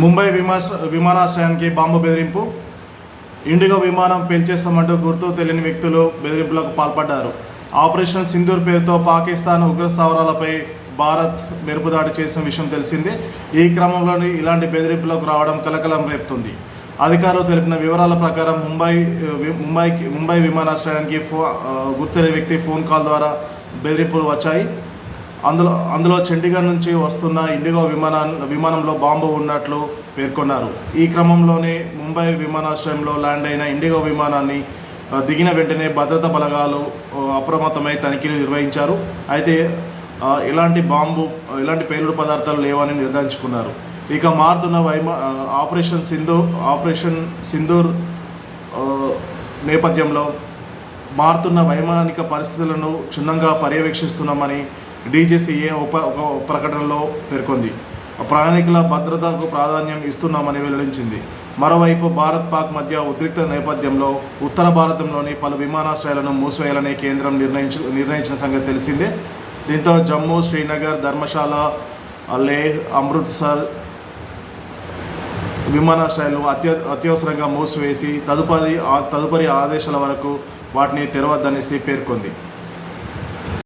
ముంబై విమాశ విమానాశ్రయానికి బాంబు బెదిరింపు. ఇండిగో విమానం పేల్చేస్తామంటూ గుర్తు తెలియని వ్యక్తులు బెదిరింపులకు పాల్పడ్డారు. ఆపరేషన్ సింధూర్ పేరుతో పాకిస్తాన్ ఉగ్ర స్థావరాలపై భారత్ మెరుపుదాడి చేసిన విషయం తెలిసిందే. ఈ క్రమంలోనే ఇలాంటి బెదిరింపులకు రావడం కలకలం రేపుతుంది. అధికారులు తెలిపిన వివరాల ప్రకారం ముంబై ముంబై ముంబైకి ముంబై విమానాశ్రయానికి ఫో ఆ, వ్యక్తి ఫోన్ కాల్ ద్వారా బెదిరింపులు వచ్చాయి. అందులో అందులో చండీగఢ్ నుంచి వస్తున్న ఇండిగో విమానా విమానంలో బాంబు ఉన్నట్లు పేర్కొన్నారు. ఈ క్రమంలోనే ముంబై విమానాశ్రయంలో ల్యాండ్ అయిన ఇండిగో విమానాన్ని దిగిన వెంటనే భద్రతా బలగాలు అప్రమత్తమై తనిఖీలు నిర్వహించారు. అయితే ఎలాంటి బాంబు ఎలాంటి పేలుడు పదార్థాలు లేవని నిర్ధారించుకున్నారు. ఇక మారుతున్న వైమా ఆపరేషన్ సింధు ఆపరేషన్ సింధూర్ నేపథ్యంలో మారుతున్న వైమానిక పరిస్థితులను క్షుణ్ణంగా పర్యవేక్షిస్తున్నామని డీజీసీఏ ఉప ఒక ప్రకటనలో పేర్కొంది. ప్రయాణికుల భద్రతకు ప్రాధాన్యం ఇస్తున్నామని వెల్లడించింది. మరోవైపు భారత్ పాక్ మధ్య ఉద్రిక్త నేపథ్యంలో ఉత్తర భారతంలోని పలు విమానాశ్రయాలను మూసివేయాలని కేంద్రం నిర్ణయించు నిర్ణయించిన సంగతి తెలిసిందే. దీంతో జమ్మూ శ్రీనగర్ ధర్మశాల లేహ్ అమృత్సర్ విమానాశ్రయాలు అత్య అత్యవసరంగా మూసివేసి తదుపరి తదుపరి ఆదేశాల వరకు వాటిని తెరవద్దనేసి పేర్కొంది.